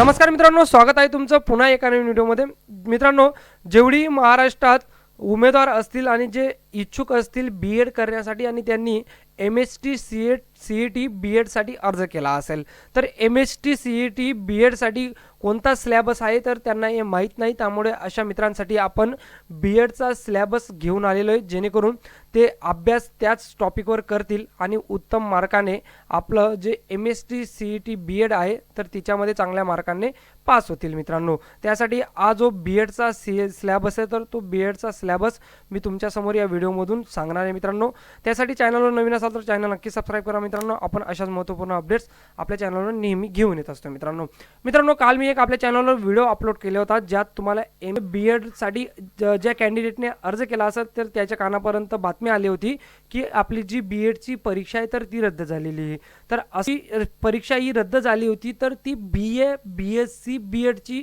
नमस्कार मित्रांनो स्वागत आहे तुमचं पुन्हा एका नवीन व्हिडिओमध्ये मित्रांनो जेवढी महाराष्ट्रात उमेदवार असतील आणि जे इच्छुक असतील बी एड करण्यासाठी आणि त्यांनी M S T C Ed C E T B एडसाठी अर्ज केला असेल तर M S T C E T B एडसाठी कोणता स्लॅबस आहे तर त्यांना हे माहीत नाही. त्यामुळे अशा मित्रांसाठी आपण बी एडचा स्लॅबस घेऊन आलेलो आहे. जेणेकरून ते अभ्यास त्याच टॉपिकवर करतील आणि उत्तम मार्काने आपलं जे M S T C E T B Ed आहे तर तिच्यामध्ये चांगल्या मार्काने पास होतील मित्रांनो. त्यासाठी हा जो बी एडचा सी स्लॅबस आहे तर तो बी एडचा स्लॅबस मी तुमच्यासमोर या व्हिडिओमधून सांगणार आहे मित्रांनो. त्यासाठी चॅनलवर नवीन असाल तर चॅनल नक्की सबस्क्राईब करा मित्रांनो. आपण अशाच महत्त्वपूर्ण अपडेट्स आपल्या चॅनलवर नेहमी घेऊन येत असतो मित्रांनो. मित्रांनो काल मी एक आपल्या चॅनलवर व्हिडिओ अपलोड केला होता ज्यात तुम्हाला एम ए बी एडसाठी ज्या कॅन्डिडेटने अर्ज केला असेल तर त्याच्या कानापर्यंत बातमी आली होती की आपली जी बी एडची परीक्षा आहे तर ती रद्द झालेली आहे. तर अशी परीक्षा ही रद्द झाली होती तर ती B A B S C B एडची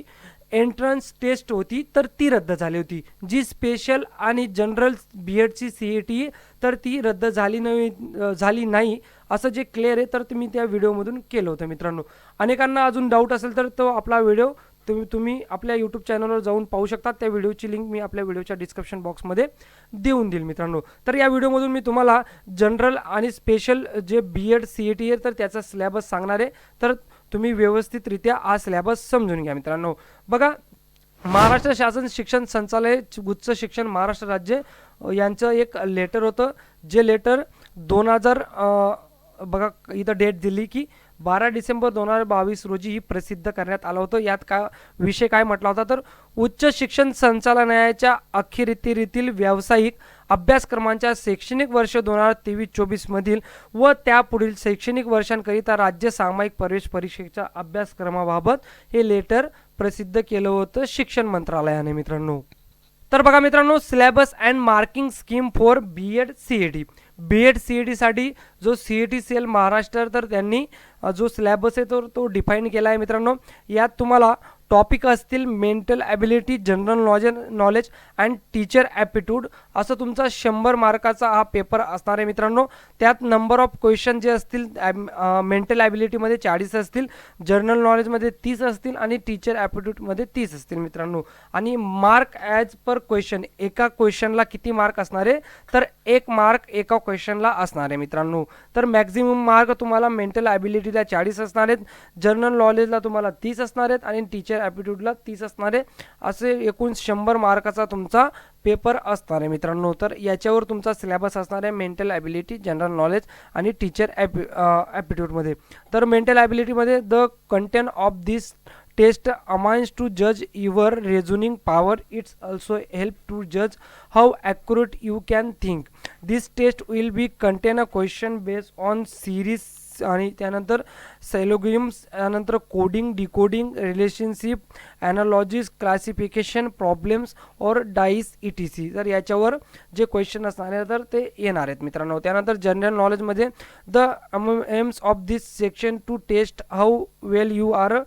entrance test होती तर ती रद्द झाली होती. जी स्पेशल आणि जनरल बी एडची सी ई टी तर ती रद्द झाली नवी झाली नाही असं जे क्लिअर आहे तर तुम्ही त्या व्हिडिओमधून केलं होतं मित्रांनो. अनेकांना अजून डाऊट असेल तर तो आपला व्हिडिओ तुम्ही तुम्ही आपल्या यूट्यूब चॅनलवर जाऊन पाहू शकता. त्या व्हिडिओची लिंक मी आपल्या व्हिडिओच्या डिस्क्रिप्शन बॉक्समध्ये देऊन देईल मित्रांनो. तर या व्हिडिओमधून मी तुम्हाला जनरल आणि स्पेशल जे B Ed C E T आहे तर त्याचा सिलॅबस सांगणार आहे. तर तुम्ही व्यवस्थितरित्या हा सिलॅबस समजून घ्या मित्रांनो. बघा महाराष्ट्र शासन शिक्षण संचालय उच्च शिक्षण महाराष्ट्र राज्य यांचं एक लेटर होतं. जे लेटर दोन हजार बघा इथं डेट दिली की बारा डिसेंबर दोन हजार बावीस रोजी ही प्रसिद्ध करण्यात आलं होतं. यात का विषय काय म्हटला होता? तर उच्च शिक्षण संचालनालयाच्या अखेरीतील व्यावसायिक अभ्यासक्रमांच्या शैक्षणिक वर्ष दोन हजार तेवीस चोवीसमधील व त्यापुढील शैक्षणिक वर्षांकरिता राज्य सामायिक प्रवेश परीक्षेच्या अभ्यासक्रमाबाबत हे लेटर प्रसिद्ध केलं होतं शिक्षण मंत्रालयाने मित्रांनो. तर बघा मित्रांनो syllabus and marking scheme for B Ed C A T B Ed C A टीसाठी जो C A T L Maharashtra तर त्यांनी जो सिलेबस आहे तो तो डिफाईन केला आहे मित्रांनो. यात तुम्हाला टॉपिक असतील mental ability general knowledge knowledge and teacher aptitude असं तुमचा शंभर मार्काचा हा पेपर असणार आहे मित्रांनो. त्यात नंबर ऑफ क्वेश्चन जे असतील मेंटल ॲबिलिटीमध्ये चाळीस असतील जनरल नॉलेजमध्ये तीस असतील आणि टीचर ॲप्टिट्यूडमध्ये तीस असतील मित्रांनो. आणि मार्क ॲज पर क्वेश्चन एका क्वेश्चनला किती मार्क असणार आहे? तर एक मार्क एका क्वेश्चनला असणार आहे मित्रांनो. तर मॅक्झिमम मार्क तुम्हाला मेंटल ॲबिलिटीला चाळीस असणार आहेत जनरल नॉलेजला तुम्हाला तीस असणार आहेत आणि टीचर ॲप्टिट्यूडला तीस असणारे असे एकूण शंभर मार्काचा तुमचा पेपर असणार आहे मित्रांनो. तर याच्यावर तुमचा सिलेबस असणार आहे मेंटल ॲबिलिटी जनरल नॉलेज आणि टीचर ॲप ॲप्टिट्यूडमध्ये तर mental ॲबिलिटीमध्ये the content of this taste amines to जज your रेझुनिंग power it's also help to जज how accurate you can think this taste will be contain a question based on series आणि त्यानंतर सॅलोगियम्स त्यानंतर coding decoding relationship ॲनालॉजीज classification problems और dice E T C तर याच्यावर जे question असणार आहे तर ते येणार आहेत मित्रांनो. त्यानंतर general नॉलेजमध्ये the aims of this section to test how well you are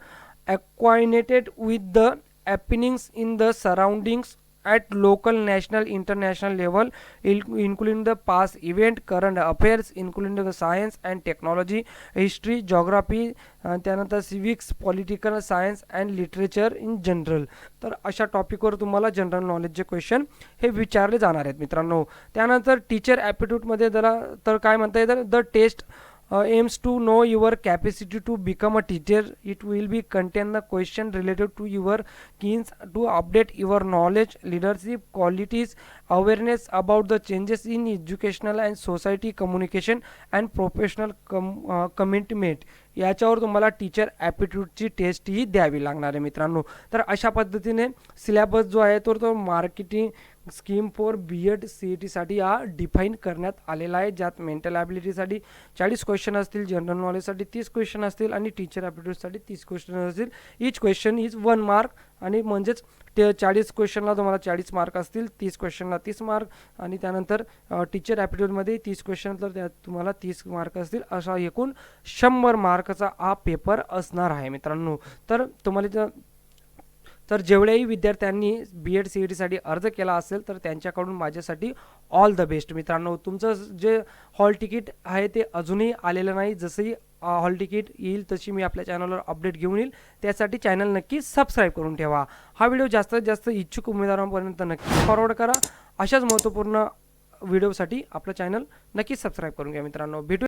acquainted with the happenings in the surroundings at local national international level in the past event current affairs including the science and technology history geography त्यानंतर civics political science and literature in general तर अशा टॉपिकवर तुम्हाला general नॉलेजचे question हे विचारले जाणार आहेत मित्रांनो. त्यानंतर टीचर ॲप्टिट्यूडमध्ये जरा तर काय म्हणता येतं the test uh, aims to know your capacity to become a teacher it will be contain the question related to your keens to update your knowledge leadership qualities awareness about the changes in educational and society communication and professional com- uh, commitment याच्यावर तुम्हाला teacher ॲप्टिट्यूडची taste ही द्यावी लागणार आहे मित्रांनो तर अशा पद्धतीने syllabus जो आहे तो तो marketing scheme for B Ed C E टीसाठी हा डिफाईन करण्यात आलेला आहे ज्यात मेंटल ॲबिलिटीसाठी चाळीस क्वेश्चन असतील जनरल नॉलेजसाठी तीस क्वेश्चन असतील आणि टीचर ॲप्टिट्यूडसाठी तीस क्वेश्चन असतील. Each question is one mark आणि म्हणजेच ते चाळीस क्वेश्चनला तुम्हाला चाळीस मार्क असतील तीस क्वेश्चनला तीस मार्क आणि त्यानंतर टीचर ॲप्टिट्यूडमध्ये तीस क्वेश्चन तर त्यात तुम्हाला तीस मार्क असतील. असा एकूण शंभर मार्कचा हा पेपर असणार आहे मित्रांनो. तर तुम्हाला इथं तर जेवढ्याही विद्यार्थ्यांनी बी एड सी ई डीसाठी अर्ज केला असेल तर त्यांच्याकडून माझ्यासाठी ऑल द बेस्ट मित्रांनो तुमचं जे हॉल तिकीट आहे ते अजूनही आलेलं नाही. जसंही हॉल तिकीट येईल तशी मी आपल्या चॅनलवर अपडेट घेऊन येईल. त्यासाठी चॅनल नक्की सबस्क्राईब करून ठेवा. हा व्हिडिओ जास्तीत जास्त इच्छुक उमेदवारांपर्यंत नक्की फॉरवर्ड करा. अशाच महत्त्वपूर्ण व्हिडिओसाठी आपलं चॅनल नक्की सबस्क्राईब करून घ्या मित्रांनो. भेटू